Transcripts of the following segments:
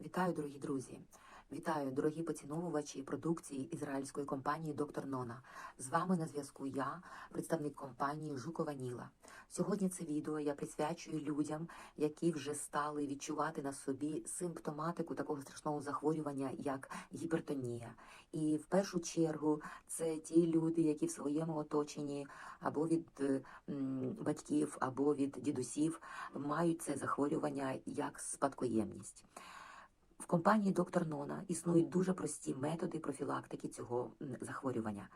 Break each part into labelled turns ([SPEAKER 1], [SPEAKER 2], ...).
[SPEAKER 1] Вітаю, дорогі друзі! Вітаю, дорогі поціновувачі продукції ізраїльської компанії Доктор Нона. З вами на зв'язку я, представник компанії Жукова Ніла. Сьогодні це відео я присвячую людям, які вже стали відчувати на собі симптоматику такого страшного захворювання, як гіпертонія. І в першу чергу це ті люди, які в своєму оточенні або від батьків, або від дідусів мають це захворювання як спадкоємність. В компанії Доктор Нона існують дуже прості методи профілактики цього захворювання.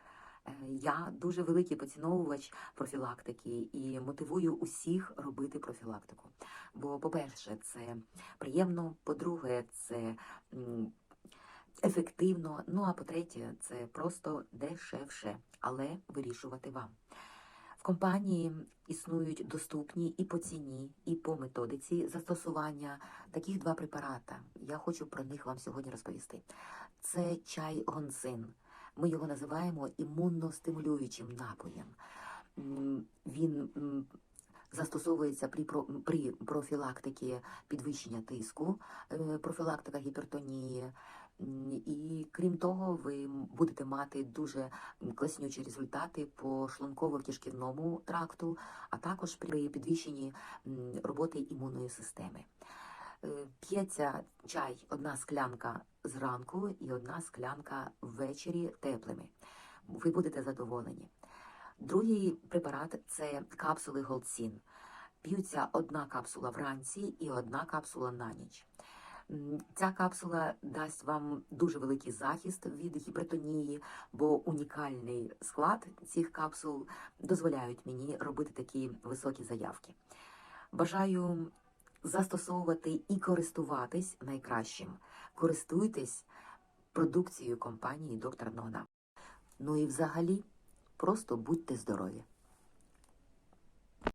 [SPEAKER 1] Е, Я дуже великий поціновувач профілактики і мотивую усіх робити профілактику. Бо, по-перше, це приємно, по-друге, це ефективно. Ну а по-третє, це просто дешевше, але вирішувати вам. Компанії існують доступні і по ціні, і по методиці застосування таких два препарата. Я хочу про них вам сьогодні розповісти. Це чай гонсин. Ми його називаємо імунностимулюючим напоєм. Він застосовується при, при профілактиці підвищення тиску, е, профілактика гіпертонії. І крім того, ви будете мати дуже класнючі результати по шлунково-кишківному тракту, а також при підвищенні роботи імунної системи. Е, П'ється чай одна склянка зранку і одна склянка ввечері теплими. Ви будете задоволені. Другий препарат це капсули Голдсін. П'ються одна капсула вранці і одна капсула на ніч. Ця капсула дасть вам дуже великий захист від гіпертонії, бо унікальний склад цих капсул дозволяють мені робити такі високі заявки. Бажаю застосовувати і користуватись найкращим. Користуйтесь продукцією компанії Доктор Нона. Ну і взагалі, просто будьте здорові.